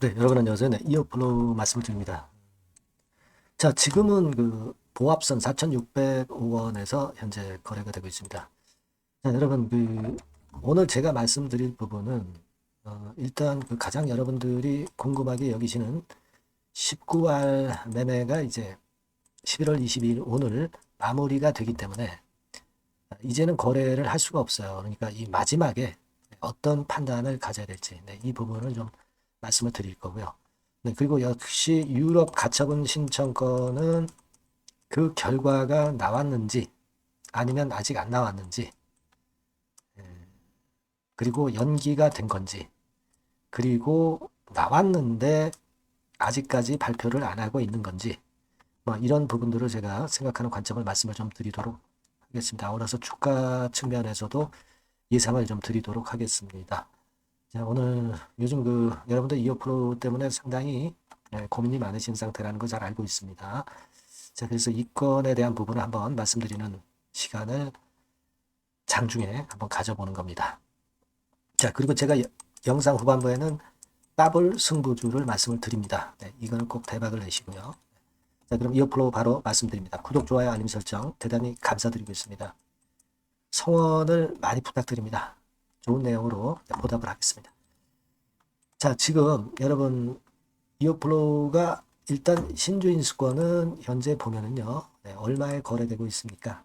네, 여러분 안녕하세요. 네, 이어플로우 말씀드립니다. 자, 지금은 그 보합선 4,605 원에서 현재 거래가 되고 있습니다. 자, 여러분 그 오늘 제가 말씀드릴 부분은 어, 일단 그 가장 여러분들이 궁금하게 여기시는 19알 매매가 이제 11월 22일 오늘 마무리가 되기 때문에 이제는 거래를 할 수가 없어요. 그러니까 이 마지막에 어떤 판단을 가져야 될지 네, 이 부분을 좀 말씀을 드릴 거고요. 네, 그리고 역시 유럽 가처분 신청권은 그 결과가 나왔는지 아니면 아직 안 나왔는지 예, 그리고 연기가 된 건지 그리고 나왔는데 아직까지 발표를 안 하고 있는 건지 뭐 이런 부분들을 제가 생각하는 관점을 말씀을 좀 드리도록 하겠습니다. 아울러서 주가 측면에서도 예상을 좀 드리도록 하겠습니다. 자, 오늘 요즘 그 여러분들 이어프로 때문에 상당히 예, 고민이 많으신 상태라는 걸 잘 알고 있습니다. 자, 그래서 이 건에 대한 부분을 한번 말씀드리는 시간을 장중에 한번 가져보는 겁니다. 자, 그리고 제가 여- 영상 후반부에는 더블 승부주를 말씀을 드립니다. 네, 이거는 꼭 대박을 내시고요. 자, 그럼 이어플로 바로 말씀드립니다. 구독, 좋아요, 알림 설정 대단히 감사드리고 있습니다. 성원을 많이 부탁드립니다. 좋은 내용으로 보답을 하겠습니다. 자, 지금 여러분 이어플로우가 일단 신주 인수권은 현재 보면은요, 네, 얼마에 거래되고 있습니까?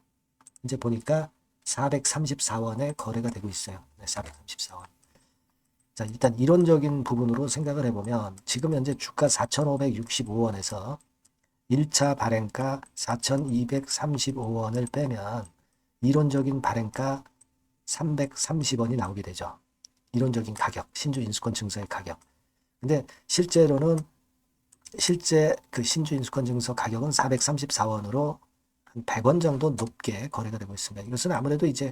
이제 보니까 434원에 거래가 되고 있어요. 네, 434원. 자, 일단 이론적인 부분으로 생각을 해보면 지금 현재 주가 4,565원에서 1차 발행가 4,235원을 빼면 이론적인 발행가 330원이 나오게 되죠. 이론적인 가격, 신주 인수권 증서의 가격. 근데 실제로는 실제 그 신주 인수권 증서 가격은 434원으로 한 100원 정도 높게 거래가 되고 있습니다. 이것은 아무래도 이제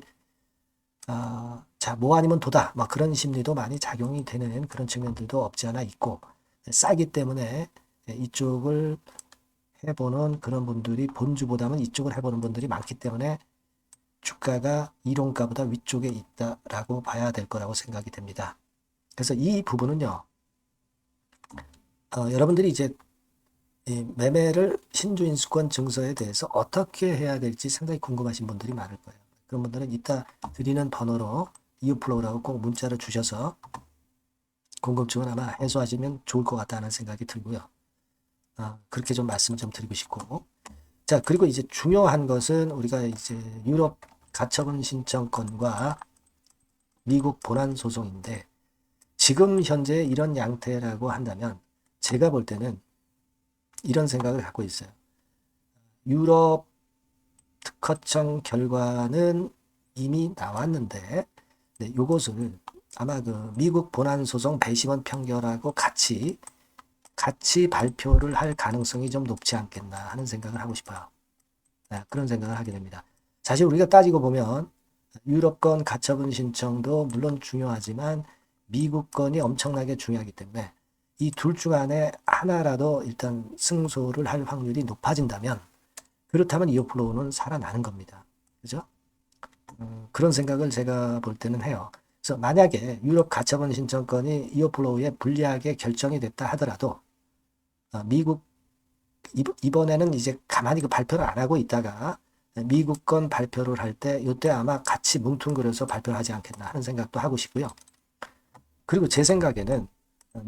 아, 자, 뭐 아니면 도다. 뭐 그런 심리도 많이 작용이 되는 그런 측면들도 없지 않아 있고 싸기 때문에 이쪽을 해보는 그런 분들이 본주보다는 이쪽을 해보는 분들이 많기 때문에 주가가 이론가보다 위쪽에 있다라고 봐야 될 거라고 생각이 됩니다. 그래서 이 부분은요, 어, 여러분들이 이제 이 매매를 신주인수권 증서에 대해서 어떻게 해야 될지 상당히 궁금하신 분들이 많을 거예요. 그런 분들은 이따 드리는 번호로 이웃플로우라고 꼭 문자를 주셔서 궁금증을 아마 해소하시면 좋을 것 같다는 생각이 들고요. 아, 그렇게 좀 말씀을 좀 드리고 싶고. 자, 그리고 이제 중요한 것은 우리가 이제 유럽 가처분 신청권과 미국 본안 소송인데 지금 현재 이런 양태라고 한다면 제가 볼 때는 이런 생각을 갖고 있어요. 유럽 특허청 결과는 이미 나왔는데 네, 요것을 아마 그 미국 본안 소송 배심원 평결하고 같이 같이 발표를 할 가능성이 좀 높지 않겠나 하는 생각을 하고 싶어요. 네, 그런 생각을 하게 됩니다. 사실 우리가 따지고 보면 유럽권 가처분 신청도 물론 중요하지만 미국권이 엄청나게 중요하기 때문에 이 둘 중 안에 하나라도 일단 승소를 할 확률이 높아진다면 그렇다면 이어플로우는 살아나는 겁니다. 그죠? 음, 그런 생각을 제가 볼 때는 해요. 그래서 만약에 유럽 가처분 신청권이 이어플로우에 불리하게 결정이 됐다 하더라도 어, 미국 이- 이번에는 이제 가만히 그 발표를 안 하고 있다가 미국 건 발표를 할 때 이때 아마 같이 뭉뚱그려서 발표를 하지 않겠나 하는 생각도 하고 싶고요. 그리고 제 생각에는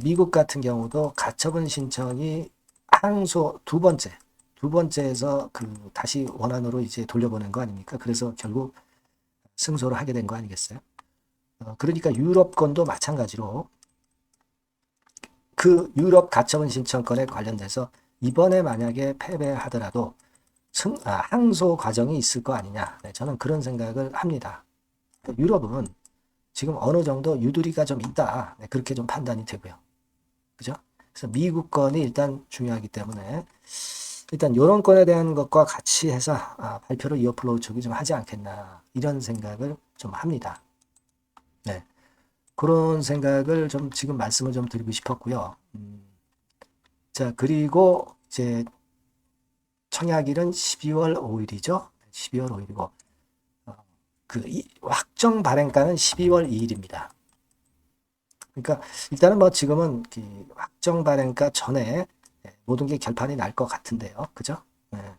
미국 같은 경우도 가처분 신청이 항소 두 번째 두 번째에서 그 다시 원안으로 이제 돌려보낸 거 아닙니까? 그래서 결국 승소를 하게 된 거 아니겠어요? 어, 그러니까 유럽권도 마찬가지로 그 유럽 가처분 신청권에 관련돼서 이번에 만약에 패배하더라도 승, 아, 항소 과정이 있을 거 아니냐. 네, 저는 그런 생각을 합니다. 유럽은 지금 어느 정도 유두리가 좀 있다. 네, 그렇게 좀 판단이 되고요. 그죠? 그래서 미국 건이 일단 중요하기 때문에 일단 이런 건에 대한 것과 같이 해서 아, 발표를 이어플로우 쪽이 좀 하지 않겠나 이런 생각을 좀 합니다. 네. 그런 생각을 좀 지금 말씀을 좀 드리고 싶었고요. 음, 자, 그리고 이제 청약일은 12월 5일이죠. 12월 5일이고, 어, 그 이- 확정 발행가는 12월 2일입니다. 그러니까 일단은 뭐 지금은 그 확정 발행가 전에 예, 모든 게 결판이 날 것 같은데요. 그죠? 예.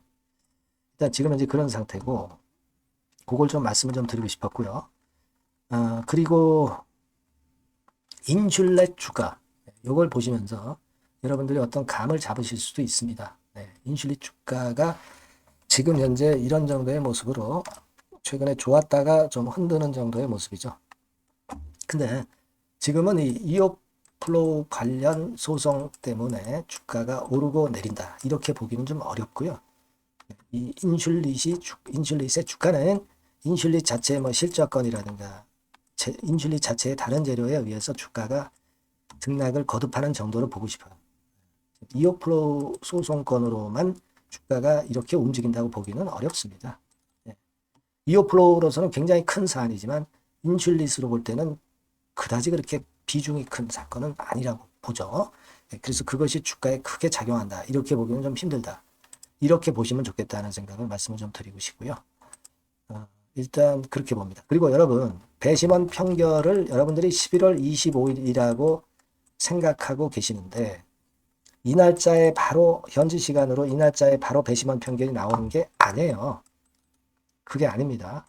일단 지금은 이제 그런 상태고 그걸 좀 말씀을 좀 드리고 싶었고요. 어, 그리고 인슐렛 주가 이걸 보시면서 여러분들이 어떤 감을 잡으실 수도 있습니다. 네, 인슐릿 주가가 지금 현재 이런 정도의 모습으로 최근에 좋았다가 좀 흔드는 정도의 모습이죠. 근데 지금은 이 이오 플로우 관련 소송 때문에 주가가 오르고 내린다. 이렇게 보기는 좀 어렵고요. 이 인슐릿이 주, 인슐릿의 주가는 인슐릿 자체의 뭐 실적건이라든가 제, 인슐릿 자체의 다른 재료에 의해서 주가가 등락을 거듭하는 정도로 보고 싶어요. 이오플로우 소송 건으로만 주가가 이렇게 움직인다고 보기는 어렵습니다. 예. 이오플로우로서는 굉장히 큰 사안이지만 인슐릿으로 볼 때는 그다지 그렇게 비중이 큰 사건은 아니라고 보죠. 예, 그래서 그것이 주가에 크게 작용한다. 이렇게 보기는 좀 힘들다. 이렇게 보시면 좋겠다는 생각을 말씀을 좀 드리고 싶고요. 어, 일단 그렇게 봅니다. 그리고 여러분 배심원 평결을 여러분들이 11월 25일이라고 생각하고 계시는데 이 날짜에 바로 현지 시간으로 이 날짜에 바로 배심원 평결이 나오는 게 아니에요. 그게 아닙니다.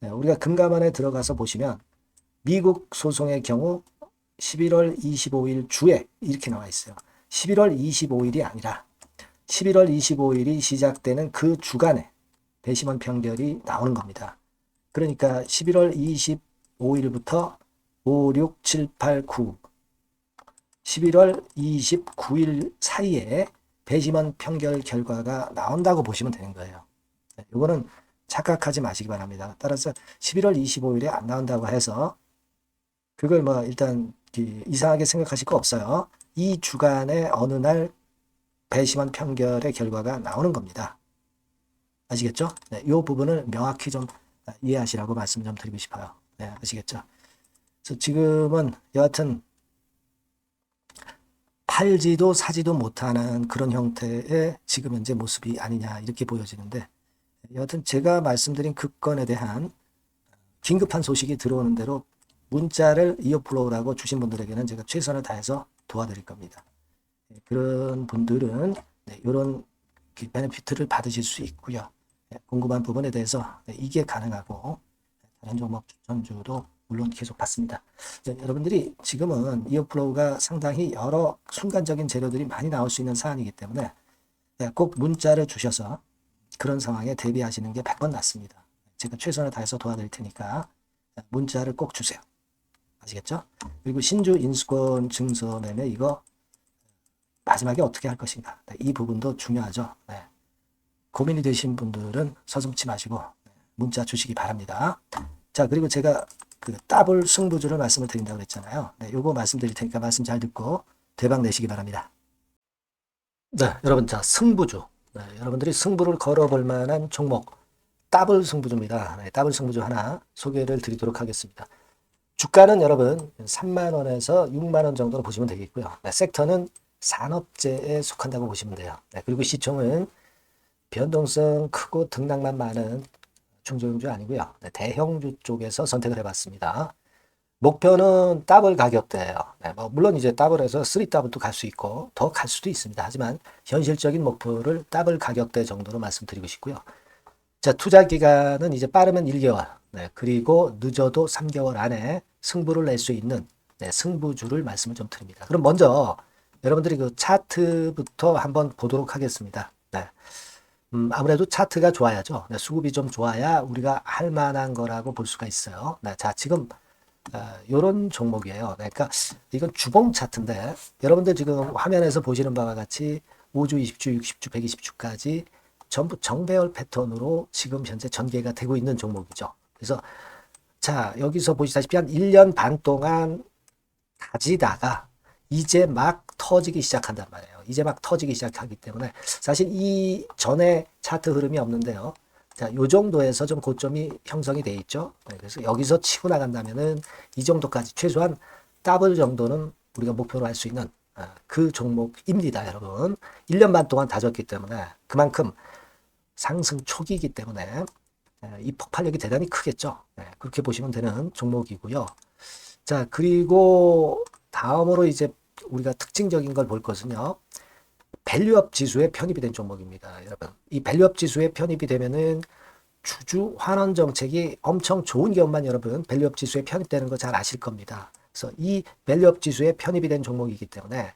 네, 우리가 금감원에 들어가서 보시면 미국 소송의 경우 11월 25일 주에 이렇게 나와 있어요. 11월 25일이 아니라 11월 25일이 시작되는 그 주간에 배심원 평결이 나오는 겁니다. 그러니까 11월 25일부터 5, 6, 7, 8, 9 11월 29일 사이에 배심원 평결 결과가 나온다고 보시면 되는 거예요. 네, 이거는 착각하지 마시기 바랍니다. 따라서 11월 25일에 안 나온다고 해서 그걸 뭐 일단 이상하게 생각하실 거 없어요. 이 주간에 어느 날 배심원 평결의 결과가 나오는 겁니다. 아시겠죠? 네, 이 부분을 명확히 좀 이해하시라고 말씀 좀 드리고 싶어요. 네, 아시겠죠? 그래서 지금은 여하튼 팔지도 사지도 못하는 그런 형태의 지금 현재 모습이 아니냐 이렇게 보여지는데 여하튼 제가 말씀드린 그 건에 대한 긴급한 소식이 들어오는 대로 문자를 이어플로우라고 주신 분들에게는 제가 최선을 다해서 도와드릴 겁니다. 네, 그런 분들은 네, 이런 베네피트를 받으실 수 있고요. 네, 궁금한 부분에 대해서 네, 이게 가능하고 다른 종목 추천주도 물론 계속 받습니다. 네, 여러분들이 지금은 이어플로우가 상당히 여러 순간적인 재료들이 많이 나올 수 있는 사안이기 때문에 네, 꼭 문자를 주셔서 그런 상황에 대비하시는 게 100번 낫습니다. 제가 최선을 다해서 도와드릴 테니까 문자를 꼭 주세요. 아시겠죠? 그리고 신주 인수권 증서 매매 이거 마지막에 어떻게 할 것인가. 네, 이 부분도 중요하죠. 네. 고민이 되신 분들은 서슴치 마시고 문자 주시기 바랍니다. 자, 그리고 제가 그 더블 승부주를 말씀을 드린다고 그랬잖아요. 네, 요거 말씀드릴 테니까 말씀 잘 듣고 대박 내시기 바랍니다. 네, 여러분 자 승부주. 네, 여러분들이 승부를 걸어볼 만한 종목 더블 승부주입니다. 네, 더블 승부주 하나 소개를 드리도록 하겠습니다. 주가는 여러분 3만 원에서 6만 원 정도로 보시면 되겠고요. 네, 섹터는 산업재에 속한다고 보시면 돼요. 네, 그리고 시총은 변동성 크고 등락만 많은 중소형주 아니고요. 네, 대형주 쪽에서 선택을 해봤습니다. 목표는 더블 가격대예요. 네, 뭐 물론 이제 더블에서 3 더블도 갈 수 있고 더 갈 수도 있습니다. 하지만 현실적인 목표를 더블 가격대 정도로 말씀드리고 싶고요. 자, 투자 기간은 이제 빠르면 1개월, 네, 그리고 늦어도 3개월 안에 승부를 낼 수 있는 네, 승부주를 말씀을 좀 드립니다. 그럼 먼저 여러분들이 그 차트부터 한번 보도록 하겠습니다. 네. 음, 아무래도 차트가 좋아야죠. 네, 수급이 좀 좋아야 우리가 할 만한 거라고 볼 수가 있어요. 네, 자, 지금 어, 요런 종목이에요. 네, 그러니까 이건 주봉 차트인데 여러분들 지금 화면에서 보시는 바와 같이 5주, 20주, 60주, 120주까지 전부 정배열 패턴으로 지금 현재 전개가 되고 있는 종목이죠. 그래서 자, 여기서 보시다시피 한 1년 반 동안 다지다가 이제 막 터지기 시작한단 말이에요. 이제 막 터지기 시작하기 때문에 사실 이 전에 차트 흐름이 없는데요. 자, 요 정도에서 좀 고점이 형성이 돼 있죠. 네, 그래서 여기서 치고 나간다면은 이 정도까지 최소한 더블 정도는 우리가 목표로 할 수 있는 아, 그 종목입니다, 여러분. 1년 반 동안 다졌기 때문에 그만큼 상승 초기이기 때문에 네, 이 폭발력이 대단히 크겠죠. 네, 그렇게 보시면 되는 종목이고요. 자, 그리고 다음으로 이제 우리가 특징적인 걸 볼 것은요. 밸류업 지수에 편입이 된 종목입니다. 여러분. 이 밸류업 지수에 편입이 되면은 주주 환원 정책이 엄청 좋은 기업만 여러분 밸류업 지수에 편입되는 거 잘 아실 겁니다. 그래서 이 밸류업 지수에 편입이 된 종목이기 때문에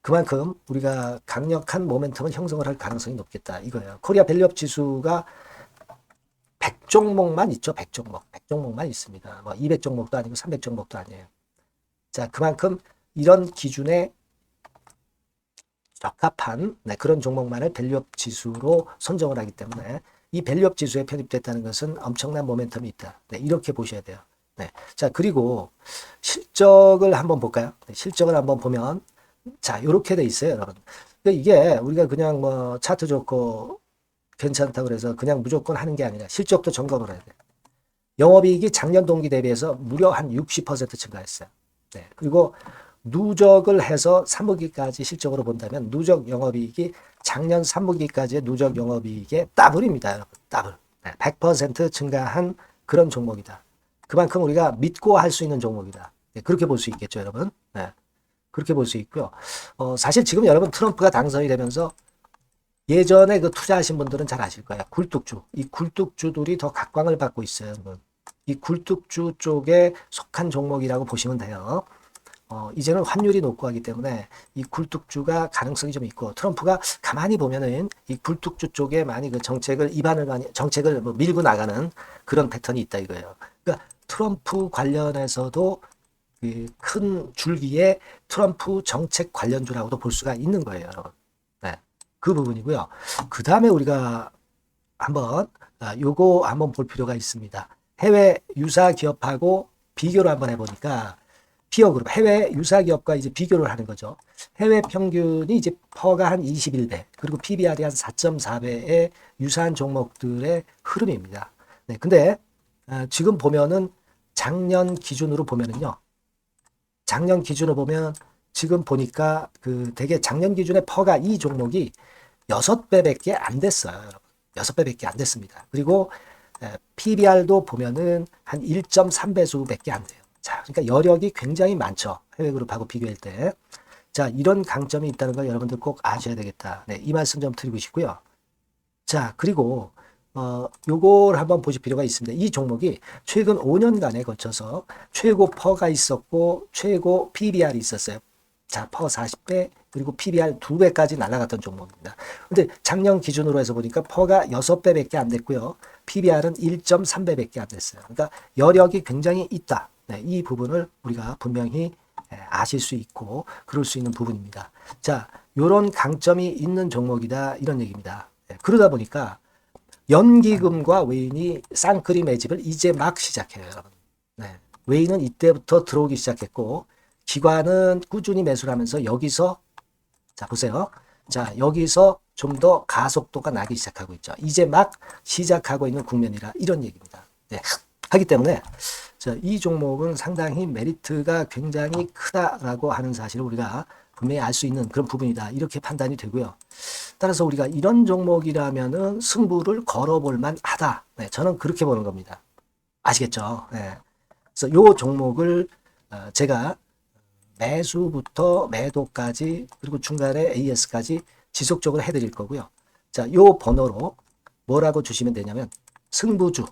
그만큼 우리가 강력한 모멘텀을 형성을 할 가능성이 높겠다 이거예요. 코리아 밸류업 지수가 100종목만 있죠. 100종목. 100종목만 있습니다. 뭐 200종목도 아니고 300종목도 아니에요. 자, 그만큼 이런 기준에 적합한 네, 그런 종목만을 밸류업 지수로 선정을 하기 때문에 이 밸류업 지수에 편입됐다는 것은 엄청난 모멘텀이 있다. 네, 이렇게 보셔야 돼요. 네. 자, 그리고 실적을 한번 볼까요? 네, 실적을 한번 보면 자, 요렇게 돼 있어요, 여러분. 그러니까 이게 우리가 그냥 뭐 차트 좋고 괜찮다고 그래서 그냥 무조건 하는 게 아니라 실적도 점검을 해야 돼. 영업이익이 작년 동기 대비해서 무려 한 60% 증가했어요. 네. 그리고 누적을 해서 3분기까지 실적으로 본다면 누적 영업이익이 작년 3분기까지의 누적 영업이익의 더블입니다, 여러분. 더블. 네. 100% 증가한 그런 종목이다. 그만큼 우리가 믿고 할 수 있는 종목이다. 네. 그렇게 볼 수 있겠죠, 여러분. 네. 그렇게 볼 수 있고요. 어, 사실 지금 여러분 트럼프가 당선이 되면서 예전에 그 투자하신 분들은 잘 아실 거예요. 굴뚝주. 이 굴뚝주들이 더 각광을 받고 있어요. 여러분. 이 굴뚝주 쪽에 속한 종목이라고 보시면 돼요. 어, 이제는 환율이 높고 하기 때문에 이 굴뚝주가 가능성이 좀 있고 트럼프가 가만히 보면은 이 굴뚝주 쪽에 많이 그 정책을 입안을 많이 정책을 뭐 밀고 나가는 그런 패턴이 있다 이거예요. 그러니까 트럼프 관련해서도 그 큰 줄기에 트럼프 정책 관련주라고도 볼 수가 있는 거예요. 네. 그 부분이고요. 그 다음에 우리가 한번 아, 요거 한번 볼 필요가 있습니다. 해외 유사 기업하고 비교를 한번 해보니까 피어그룹 해외 유사 기업과 이제 비교를 하는 거죠. 해외 평균이 이제 퍼가 한 21배 그리고 PBR이 한 4.4배의 유사한 종목들의 흐름입니다. 네, 근데 아, 지금 보면은 작년 기준으로 보면은요. 작년 기준으로 보면 지금 보니까 그 되게 작년 기준에 퍼가 이 종목이 6배밖에 안 됐어요. 여러분. 6배밖에 안 됐습니다. 그리고 PBR도 보면은 한 1.3배수밖에 안 돼요. 자, 그러니까 여력이 굉장히 많죠. 해외 그룹하고 비교할 때. 자, 이런 강점이 있다는 걸 여러분들 꼭 아셔야 되겠다. 네, 이 말씀 좀 드리고 싶고요. 자, 그리고 어, 요걸 한번 보실 필요가 있습니다. 이 종목이 최근 5년간에 걸쳐서 최고 퍼가 있었고 최고 PBR이 있었어요. 자, 퍼 40배 그리고 PBR 2배까지 날아갔던 종목입니다. 근데 작년 기준으로 해서 보니까 퍼가 6배밖에 안 됐고요. PBR은 1.3배밖에 안 됐어요. 그러니까 여력이 굉장히 있다. 네, 이 부분을 우리가 분명히 예, 아실 수 있고 그럴 수 있는 부분입니다. 자, 요런 강점이 있는 종목이다 이런 얘기입니다. 네, 그러다 보니까 연기금과 외인이 쌍끌이 매집을 이제 막 시작해요, 여러분. 네. 외인은 이때부터 들어오기 시작했고 기관은 꾸준히 매수를 하면서 여기서 자 보세요. 자 여기서 좀 더 가속도가 나기 시작하고 있죠. 이제 막 시작하고 있는 국면이라 이런 얘기입니다. 네. 하기 때문에 자, 이 종목은 상당히 메리트가 굉장히 크다라고 하는 사실을 우리가 분명히 알 수 있는 그런 부분이다. 이렇게 판단이 되고요. 따라서 우리가 이런 종목이라면은 승부를 걸어볼 만하다. 네, 저는 그렇게 보는 겁니다. 아시겠죠? 네. 그래서 요 종목을 어, 제가 매수부터 매도까지 그리고 중간에 AS까지 지속적으로 해드릴 거고요. 자, 요 번호로 뭐라고 주시면 되냐면 승부주,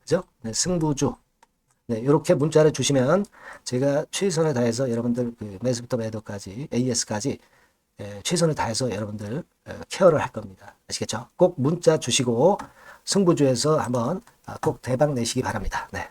그죠? 네, 승부주. 네, 이렇게 문자를 주시면 제가 최선을 다해서 여러분들 그 매수부터 매도까지 AS까지 예, 최선을 다해서 여러분들 어, 케어를 할 겁니다. 아시겠죠? 꼭 문자 주시고 승부주에서 한번 아, 꼭 대박 내시기 바랍니다. 네.